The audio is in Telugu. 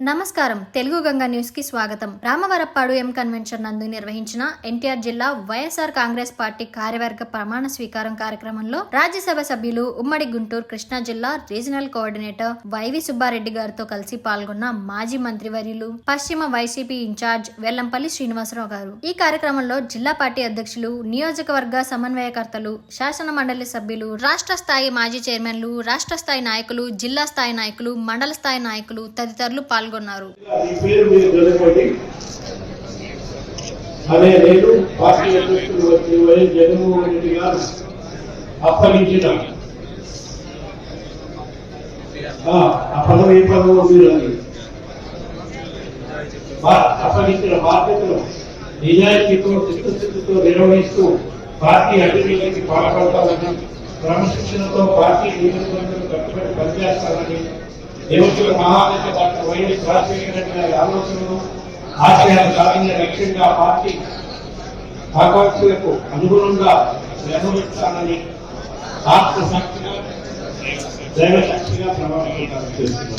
నమస్కారం. తెలుగు గంగా న్యూస్కి స్వాగతం. రామవరప్పాడు ఎం కన్వెన్షన్ నందు నిర్వహించిన ఎన్టీఆర్ జిల్లా వైఎస్ఆర్ కాంగ్రెస్ పార్టీ కార్యవర్గ ప్రమాణ స్వీకారం కార్యక్రమంలో రాజ్యసభ సభ్యులు ఉమ్మడి గుంటూరు కృష్ణా జిల్లా రీజనల్ కోఆర్డినేటర్ వైవి సుబ్బారెడ్డి గారితో కలిసి పాల్గొన్న మాజీ మంత్రివర్యులు పశ్చిమ వైసీపీ ఇన్ఛార్జ్ వెల్లంపల్లి శ్రీనివాసరావు గారు. ఈ కార్యక్రమంలో జిల్లా పార్టీ అధ్యక్షులు నియోజకవర్గ సమన్వయకర్తలు శాసన మండలి సభ్యులు రాష్ట్ర స్థాయి మాజీ చైర్మన్లు రాష్ట్ర స్థాయి నాయకులు జిల్లా స్థాయి నాయకులు మండల స్థాయి నాయకులు తదితరులు పాల్గొన్నారు. పాల్గొన్నారు. నేను పార్టీ అధ్యక్షుడు వైఎస్ జగన్మోహన్ రెడ్డి గారు అప్పగించిన. ఆ, ఏ మీరు అప్పగించిన నిజాయితీతో చిత్తశుద్ధితో నిర్వహిస్తూ పార్టీ అభివృద్ధికి పాల్పడతామని క్రమశిక్షణతో పార్టీ నియోజకవర్గం కట్టుబడి పనిచేస్తామని దేవతల మహానేత డాక్టర్ వైఎస్ రాజశేఖర రెడ్డి గారి ఆలోచనలు ఆశయాలు సాధించిన లక్ష్యంగా పార్టీ ఆకాంక్షలకు అనుగుణంగా నిర్వహిస్తానని ఆత్మశక్తిగా దైవశక్తిగా ప్రమాణం చేస్తున్నారు